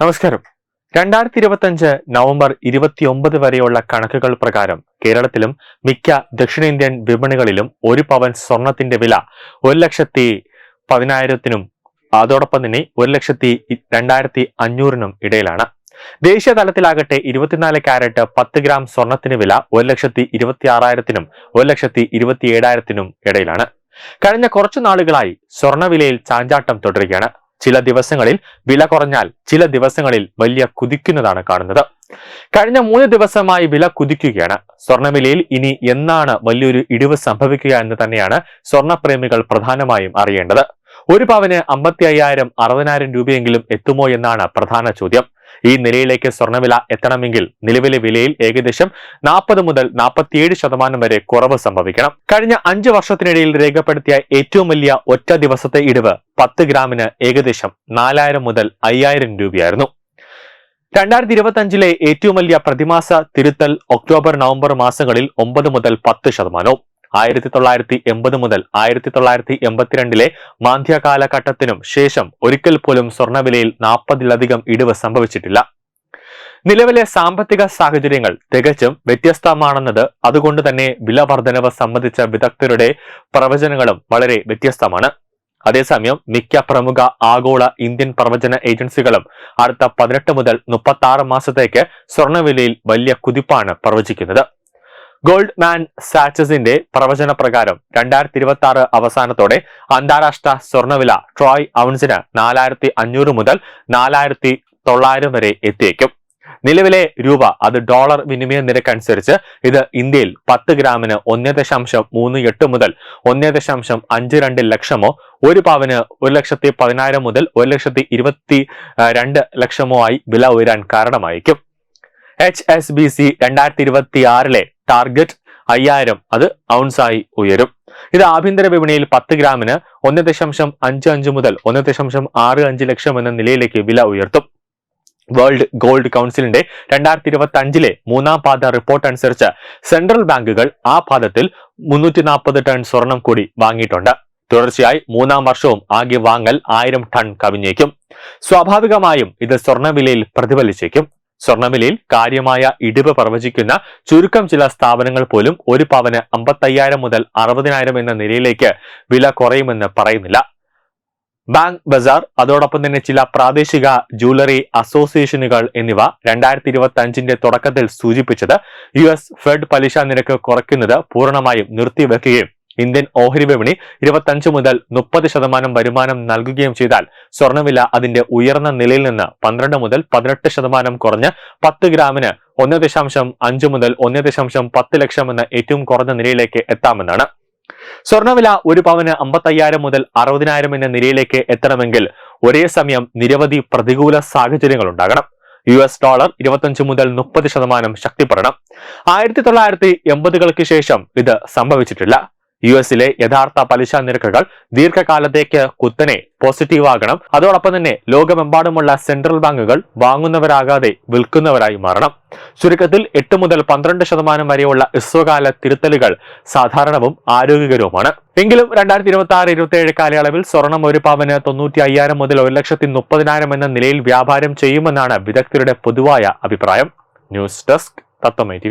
നമസ്കാരം. രണ്ടായിരത്തി ഇരുപത്തഞ്ച് നവംബർ ഇരുപത്തിയൊമ്പത് വരെയുള്ള കണക്കുകൾ പ്രകാരം കേരളത്തിലും മിക്ക ദക്ഷിണേന്ത്യൻ വിപണികളിലും ഒരു പവൻ സ്വർണത്തിന്റെ വില ഒരു ലക്ഷത്തി പതിനായിരത്തിനും അതോടൊപ്പം തന്നെ ഒരു ലക്ഷത്തി രണ്ടായിരത്തി അഞ്ഞൂറിനും ഇടയിലാണ്. ദേശീയ തലത്തിലാകട്ടെ ഇരുപത്തിനാല് കാരറ്റ് പത്ത് ഗ്രാം സ്വർണത്തിന് വില ഒരു ലക്ഷത്തി ഇരുപത്തി ആറായിരത്തിനും ഒരു ലക്ഷത്തി ഇരുപത്തി ഏഴായിരത്തിനും ഇടയിലാണ്. കഴിഞ്ഞ കുറച്ചു നാളുകളായി സ്വർണവിലയിൽ ചാഞ്ചാട്ടം തുടരുകയാണ്. ചില ദിവസങ്ങളിൽ വില കുറഞ്ഞാൽ ചില ദിവസങ്ങളിൽ വലിയ കുതിക്കുന്നതാണ് കാണുന്നത്. കഴിഞ്ഞ മൂന്ന് ദിവസമായി വില കുതിക്കുകയാണ്. സ്വർണവിലയിൽ ഇനി എന്നാണ് വലിയൊരു ഇടിവ് സംഭവിക്കുക എന്ന് തന്നെയാണ് സ്വർണപ്രേമികൾ പ്രധാനമായും അറിയേണ്ടത്. ഒരു പവന് അമ്പത്തി അയ്യായിരം അറുപതിനായിരം രൂപയെങ്കിലും എത്തുമോ എന്നാണ് പ്രധാന ചോദ്യം. ഈ നിലയിലേക്ക് സ്വർണവില എത്തണമെങ്കിൽ നിലവിലെ വിലയിൽ ഏകദേശം നാൽപ്പത് മുതൽ നാൽപ്പത്തിയേഴ് ശതമാനം വരെ കുറവ് സംഭവിക്കണം. കഴിഞ്ഞ അഞ്ചു വർഷത്തിനിടയിൽ രേഖപ്പെടുത്തിയ ഏറ്റവും വലിയ ഒറ്റ ദിവസത്തെ ഇടിവ് പത്ത് ഗ്രാമിന് ഏകദേശം നാലായിരം മുതൽ അയ്യായിരം രൂപയായിരുന്നു. രണ്ടായിരത്തി ഇരുപത്തി അഞ്ചിലെ ഏറ്റവും വലിയ പ്രതിമാസ തിരുത്തൽ ഒക്ടോബർ നവംബർ മാസങ്ങളിൽ ഒമ്പത് മുതൽ പത്ത് ശതമാനവും. ആയിരത്തി തൊള്ളായിരത്തി എൺപത് മുതൽ ആയിരത്തി തൊള്ളായിരത്തി എൺപത്തിരണ്ടിലെ മാന്ധ്യ കാലഘട്ടത്തിനും ശേഷം ഒരിക്കൽ പോലും സ്വർണവിലയിൽ നാൽപ്പതിലധികം ഇടിവ് സംഭവിച്ചിട്ടില്ല. നിലവിലെ സാമ്പത്തിക സാഹചര്യങ്ങൾ തികച്ചും വ്യത്യസ്തമാണെന്നത് അതുകൊണ്ട് തന്നെ വില വർധനവ് സംബന്ധിച്ച വിദഗ്ധരുടെ പ്രവചനങ്ങളും വളരെ വ്യത്യസ്തമാണ്. അതേസമയം മിക്ക പ്രമുഖ ആഗോള ഇന്ത്യൻ പ്രവചന ഏജൻസികളും അടുത്ത പതിനെട്ട് മുതൽ മുപ്പത്തി മാസത്തേക്ക് സ്വർണവിലയിൽ വലിയ കുതിപ്പാണ് പ്രവചിക്കുന്നത്. ഗോൾഡ് മാൻ സാച്ചസിന്റെ പ്രവചന പ്രകാരം രണ്ടായിരത്തി ഇരുപത്തി ആറ് അവസാനത്തോടെ അന്താരാഷ്ട്ര സ്വർണവില ട്രോയ് ഔൺസിന് നാലായിരത്തി അഞ്ഞൂറ് മുതൽ നാലായിരത്തി തൊള്ളായിരം വരെ എത്തിയേക്കും. നിലവിലെ രൂപ അത് ഡോളർ വിനിമയ നിരക്ക് അനുസരിച്ച് ഇത് ഇന്ത്യയിൽ പത്ത് ഗ്രാമിന് ഒന്ന് ദശാംശം മൂന്ന് എട്ട് മുതൽ ഒന്ന് ദശാംശം അഞ്ച് രണ്ട് ലക്ഷമോ ഒരു പവന് ഒരു ലക്ഷത്തി പതിനായിരം മുതൽ ഒരു ലക്ഷത്തി ഇരുപത്തി രണ്ട് ലക്ഷമോ ആയി വില ഉയരാൻ കാരണമായിരിക്കും എച്ച് എസ് ബി സി രണ്ടായിരത്തി ഇരുപത്തി ആറിലെ ടാർഗറ്റ് അയ്യായിരം അത് ഔൺസായി ഉയരും. ഇത് ആഭ്യന്തര വിപണിയിൽ പത്ത് ഗ്രാമിന് ഒന്ന് ദശാംശം അഞ്ച് അഞ്ച് മുതൽ ഒന്ന് ദശാംശം ആറ് അഞ്ച് ലക്ഷം എന്ന നിലയിലേക്ക് വില ഉയർത്തും. വേൾഡ് ഗോൾഡ് കൗൺസിലിന്റെ രണ്ടായിരത്തി ഇരുപത്തി അഞ്ചിലെ മൂന്നാം പാദ റിപ്പോർട്ട് അനുസരിച്ച് സെൻട്രൽ ബാങ്കുകൾ ആ പാദത്തിൽ മുന്നൂറ്റി നാൽപ്പത് ടൺ സ്വർണം കൂടി വാങ്ങിയിട്ടുണ്ട്. തുടർച്ചയായി മൂന്നാം വർഷവും ആകെ വാങ്ങൽ ആയിരം ടൺ കവിഞ്ഞേക്കും. സ്വാഭാവികമായും ഇത് സ്വർണവിലയിൽ പ്രതിഫലിച്ചേക്കും. സ്വർണവിലയിൽ കാര്യമായ ഇടിവ് പ്രവചിക്കുന്ന ചുരുക്കം ചില സ്ഥാപനങ്ങൾ പോലും ഒരു പവന് അമ്പത്തയ്യായിരം മുതൽ അറുപതിനായിരം എന്ന നിലയിലേക്ക് വില കുറയുമെന്ന് പറയുന്നില്ല. ബാങ്ക് ബസാർ അതോടൊപ്പം തന്നെ ചില പ്രാദേശിക ജൂവലറി അസോസിയേഷനുകൾ എന്നിവ രണ്ടായിരത്തി ഇരുപത്തി അഞ്ചിന്റെ തുടക്കത്തിൽ സൂചിപ്പിച്ചത് യു എസ് ഫെഡ് പലിശ നിരക്ക് കുറയ്ക്കുന്നത് പൂർണമായും നിർത്തിവെക്കുകയും ഇന്ത്യൻ ഓഹരി വിപണി ഇരുപത്തഞ്ച് മുതൽ മുപ്പത് ശതമാനം വരുമാനം നൽകുകയും ചെയ്താൽ സ്വർണവില അതിന്റെ ഉയർന്ന നിലയിൽ നിന്ന് പന്ത്രണ്ട് മുതൽ പതിനെട്ട് ശതമാനം കുറഞ്ഞ് പത്ത് ഗ്രാമിന് ഒന്ന് ദശാംശം അഞ്ച് മുതൽ ഒന്ന് ദശാംശം പത്ത് ലക്ഷം എന്ന ഏറ്റവും കുറഞ്ഞ നിലയിലേക്ക് എത്താമെന്നാണ്. സ്വർണവില ഒരു പവന് അമ്പത്തയ്യായിരം മുതൽ അറുപതിനായിരം എന്ന നിലയിലേക്ക് എത്തണമെങ്കിൽ ഒരേ സമയം നിരവധി പ്രതികൂല സാഹചര്യങ്ങൾ ഉണ്ടാകണം. യു എസ് ഡോളർ ഇരുപത്തഞ്ച് മുതൽ മുപ്പത് ശതമാനം ശക്തിപ്പെടണം. ആയിരത്തി തൊള്ളായിരത്തി എൺപതുകൾക്ക് ശേഷം ഇത് സംഭവിച്ചിട്ടില്ല. യു എസിലെ യഥാർത്ഥ പലിശ നിരക്കുകൾ ദീർഘകാലത്തേക്ക് കുത്തനെ പോസിറ്റീവ് ആകണം. അതോടൊപ്പം തന്നെ ലോകമെമ്പാടുമുള്ള സെൻട്രൽ ബാങ്കുകൾ വാങ്ങുന്നവരാകാതെ വിൽക്കുന്നവരായി മാറണം. ചുരുക്കത്തിൽ എട്ട് മുതൽ പന്ത്രണ്ട് ശതമാനം വരെയുള്ള ഇസ്രോകാല തിരുത്തലുകൾ സാധാരണവും ആരോഗ്യകരവുമാണ്. എങ്കിലും രണ്ടായിരത്തി ഇരുപത്തി ആറ് ഇരുപത്തി ഏഴ് കാലയളവിൽ സ്വർണം ഒരു പവന് തൊണ്ണൂറ്റി അയ്യായിരം മുതൽ ഒരു ലക്ഷത്തി മുപ്പതിനായിരം എന്ന നിലയിൽ വ്യാപാരം ചെയ്യുമെന്നാണ് വിദഗ്ധരുടെ പൊതുവായ അഭിപ്രായം. News desk തത്വമേ T